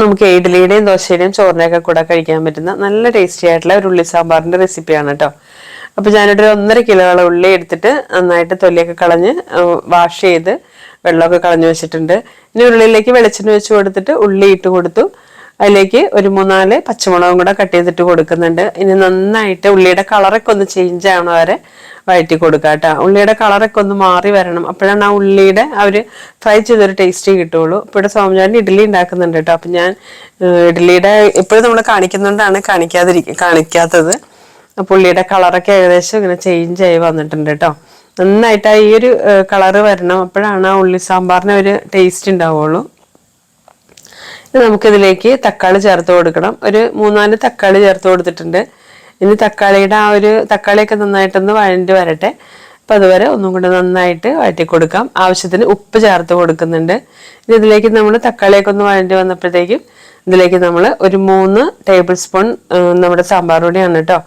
നമുക്ക് ഇഡ്ഡലിയുടെയും ദോശയുടെയും ചോറിനെയൊക്കെ കൂടെ കഴിക്കാൻ പറ്റുന്ന നല്ല ടേസ്റ്റി ആയിട്ടുള്ള ഒരു ഉള്ളി സാമ്പാറിന്റെ റെസിപ്പിയാണ് കേട്ടോ അപ്പോൾ ഞാനിവിടെ ഒരു ഒന്നര കിലോളം ഉള്ളി എടുത്തിട്ട് നന്നായിട്ട് തൊലിയൊക്കെ കളഞ്ഞ് വാഷ് ചെയ്ത് വെള്ളമൊക്കെ കളഞ്ഞു വെച്ചിട്ടുണ്ട്. ഇനി ഉള്ളിയിലേക്ക് വെളിച്ചെണ്ണ വെച്ച് കൊടുത്തിട്ട് ഉള്ളി ഇട്ട് കൊടുത്തു. അതിലേക്ക് ഒരു മൂന്നാൽ പച്ചമുളകും കൂടെ കട്ട് ചെയ്തിട്ട് കൊടുക്കുന്നുണ്ട്. ഇനി നന്നായിട്ട് ഉള്ളിയുടെ കളറൊക്കെ ഒന്ന് ചേഞ്ച് ആവണ വരെ വഴറ്റി കൊടുക്കുക കേട്ടോ ഉള്ളിയുടെ കളറൊക്കെ ഒന്ന് മാറി വരണം. അപ്പോഴാണ് ആ ഉള്ളിയുടെ ഒരു ഫ്രൈ ചെയ്തൊരു ടേസ്റ്റ് കിട്ടുള്ളൂ. ഇപ്പോൾ ഇവിടെ സോമചാരൻ ഇഡ്ഡലി ഉണ്ടാക്കുന്നുണ്ട് കേട്ടോ അപ്പം ഞാൻ ഇഡ്ഡലിയുടെ ഇപ്പോഴും നമ്മൾ കാണിക്കുന്നുകൊണ്ടാണ് കാണിക്കാതിരിക്കുക കാണിക്കാത്തത്. അപ്പോൾ ഉള്ളിയുടെ കളറൊക്കെ ഏകദേശം ഇങ്ങനെ ചേഞ്ച് ആയി വന്നിട്ടുണ്ട് കേട്ടോ നന്നായിട്ട് ആ ഈ ഒരു കളറ് വരണം. അപ്പോഴാണ് ആ ഉള്ളി സാമ്പാറിന് ഒരു ടേസ്റ്റ് ഉണ്ടാവുള്ളൂ. നമുക്കിതിലേക്ക് തക്കാളി ചേർത്ത് കൊടുക്കണം. ഒരു മൂന്നാൽ തക്കാളി ചേർത്ത് കൊടുത്തിട്ടുണ്ട്. ഇനി തക്കാളിയുടെ ആ ഒരു തക്കാളിയൊക്കെ നന്നായിട്ടൊന്ന് വഴണ്ടി വരട്ടെ. അപ്പം അതുവരെ ഒന്നും കൂടെ നന്നായിട്ട് വഴറ്റി കൊടുക്കാം. ആവശ്യത്തിന് ഉപ്പ് ചേർത്ത് കൊടുക്കുന്നുണ്ട്. ഇനി ഇതിലേക്ക് നമ്മൾ തക്കാളിയൊക്കെ ഒന്ന് വഴണ്ടി വന്നപ്പോഴത്തേക്കും ഇതിലേക്ക് നമ്മൾ ഒരു മൂന്ന് ടേബിൾ സ്പൂൺ നമ്മുടെ സാമ്പാർ പൊടിയാണ് കേട്ടോ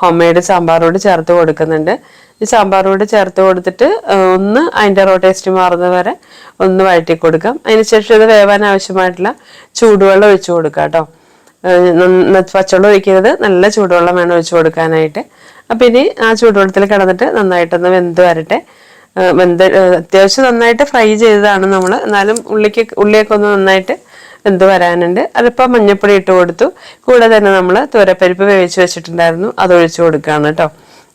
ഹോം മെയ്ഡ് സാമ്പാർ പൊടി ചേർത്ത് കൊടുക്കുന്നുണ്ട്. ഈ സാമ്പാർ പൊടി ചേർത്ത് കൊടുത്തിട്ട് ഒന്ന് അതിന്റെ റോ ടേസ്റ്റ് മാറുന്നത് വരെ ഒന്ന് വഴറ്റി കൊടുക്കാം. അതിനുശേഷം ഇത് വേവാൻ ആവശ്യമായിട്ടുള്ള ചൂടുവെള്ളം ഒഴിച്ചു കൊടുക്കാം കേട്ടോ പച്ചവെള്ളം ഒഴിക്കരുത്. നല്ല ചൂടുവെള്ളം വേണം ഒഴിച്ചു കൊടുക്കാനായിട്ട്. അപ്പം ഇനി ആ ചൂടുവെള്ളത്തിൽ കിടന്നിട്ട് നന്നായിട്ടൊന്ന് വെന്ത് വരട്ടെ. വെന്ത് അത്യാവശ്യം നന്നായിട്ട് ഫ്രൈ ചെയ്തതാണ് നമ്മൾ എന്നാലും ഉള്ളിക്ക് ഉള്ളിയൊക്കെ ഒന്ന് നന്നായിട്ട് വെന്ത് വരാനുണ്ട്? അതിപ്പോൾ മഞ്ഞപ്പൊടി ഇട്ട് കൊടുത്തു. കൂടെ തന്നെ നമ്മൾ തുരപ്പരിപ്പ് വേവിച്ച് വെച്ചിട്ടുണ്ടായിരുന്നു. അത് ഒഴിച്ചു കൊടുക്കുകയാണ് കേട്ടോ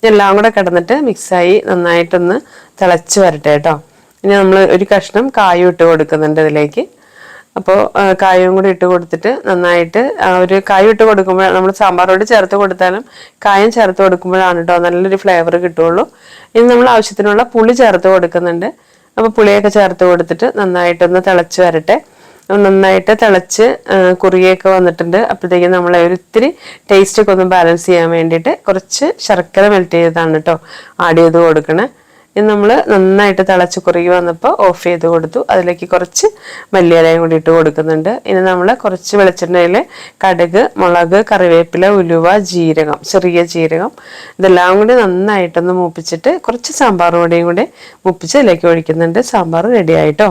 എല്ലാം കൂടെ കിടന്നിട്ട് മിക്സായി നന്നായിട്ടൊന്ന് തിളച്ച് വരട്ടെ കേട്ടോ ഇനി നമ്മൾ ഒരു കഷ്ണം കായും ഇട്ട് കൊടുക്കുന്നുണ്ട് ഇതിലേക്ക്. അപ്പോൾ കായവും കൂടി ഇട്ട് കൊടുത്തിട്ട് നന്നായിട്ട് ഒരു കായ ഇട്ട് കൊടുക്കുമ്പോൾ നമ്മൾ സാമ്പാറോട് ചേർത്ത് കൊടുത്താലും കായം ചേർത്ത് കൊടുക്കുമ്പോഴാണ് കേട്ടോ നല്ലൊരു ഫ്ലേവർ കിട്ടുള്ളൂ. ഇനി നമ്മൾ ആവശ്യത്തിനുള്ള പുളി ചേർത്ത് കൊടുക്കുന്നുണ്ട്. അപ്പോൾ പുളിയൊക്കെ ചേർത്ത് കൊടുത്തിട്ട് നന്നായിട്ടൊന്ന് തിളച്ച് വരട്ടെ. നന്നായിട്ട് തിളച്ച് കുറിയൊക്കെ വന്നിട്ടുണ്ട്. അപ്പോഴത്തേക്കും നമ്മൾ ഒരിത്തിരി ടേസ്റ്റ് ഒക്കെ ഒന്ന് ബാലൻസ് ചെയ്യാൻ വേണ്ടിയിട്ട് കുറച്ച് ശർക്കര മെൽറ്റ് ചെയ്തതാണ് കേട്ടോ ആഡ് ചെയ്ത് കൊടുക്കണേ. ഇത് നമ്മൾ നന്നായിട്ട് തിളച്ച് കുറുകി വന്നപ്പോൾ ഓഫ് ചെയ്ത് കൊടുത്തു. അതിലേക്ക് കുറച്ച് മല്ലിയിലയും കൂടി ഇട്ട് കൊടുക്കുന്നുണ്ട്. ഇനി നമ്മൾ കുറച്ച് വെളിച്ചെണ്ണയിൽ കടുക് മുളക് കറിവേപ്പില ഉലുവ ജീരകം ചെറിയ ജീരകം ഇതെല്ലാം കൂടി നന്നായിട്ടൊന്ന് മൂപ്പിച്ചിട്ട് കുറച്ച് സാമ്പാർ പൊടിയും കൂടി മൂപ്പിച്ച് ഇതിലേക്ക് ഒഴിക്കുന്നുണ്ട്. സാമ്പാർ റെഡി ആയിട്ടോ